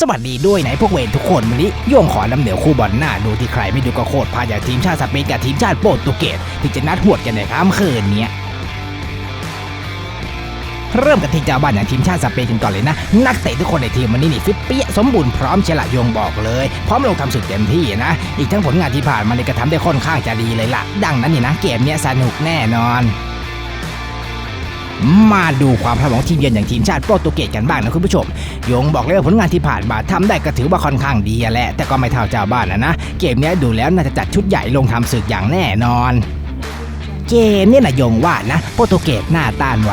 สวัสดีด้วยไหนพวกเวรทุกคนวันนี้โย่งขอนำเหนียวคู่บอลหน้าดูที่ใครไม่ดูก็โคตรพาจากทีมชาติสเปนกับทีมชาติโปรตุเกสที่จะนัดหวดกันในค่ำคืนนี้เริ่มกันที่เจ้าบ้านอย่างทีมชาติสเปนกันก่อนเลยนะ นักเตะทุกคนในทีมวันนี้นี่ฟิตเปี้ยสมบูรณ์พร้อมเชละยงบอกเลย พร้อมลงทำสุดเต็มที่นะ อีกทั้งผลงานที่ผ่านมาในกระทำได้ค่อนข้างจะดีเลยล่ะ ดังนั้นนี่นะเกมเนี้ยสนุกแน่นอน มาดูความพร้อมของทีมเยือนอย่างทีมชาติโปรตุเกสกันบ้างนะคุณผู้ชม ยงบอกเลยว่าผลงานที่ผ่านมาทำได้ก็ถือว่าค่อนข้างดีแหละ แต่ก็ไม่เท่าเจ้าบ้านนะนะ เกมนี้ดูแล้วน่าจะจัดชุดใหญ่ลงทำศึกอย่างแน่นอน เกมนี่นะยงว่านะโปรตุเกสหน้าต้านไหว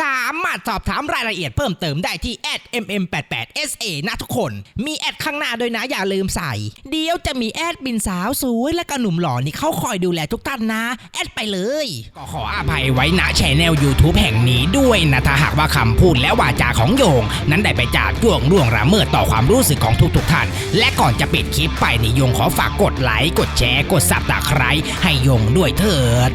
สามารถสอบถามรายละเอียดเพิ่มเติมได้ที่ @mm88sa นะทุกคน มีแอดข้างหน้าด้วยนะอย่าลืมใส่ เดี๋ยวจะมีแอดบินสาวสวยและก็หนุ่มหล่อนี่เขาคอยดูแลทุกท่านนะ แอดไปเลย ก็ขออภัยไว้ณแชนแนล YouTube แห่งนี้ด้วยนะ ถ้าหากว่าคำพูดและวาจาของโยง นั้นได้ไปจากย่วงล่วงละเมิดต่อความรู้สึกของทุกๆท่าน และก่อนจะปิดคลิปไปนี่โยงขอฝากกดไลค์กดแชร์กดซับตะไคร้ให้โยงด้วยเถิด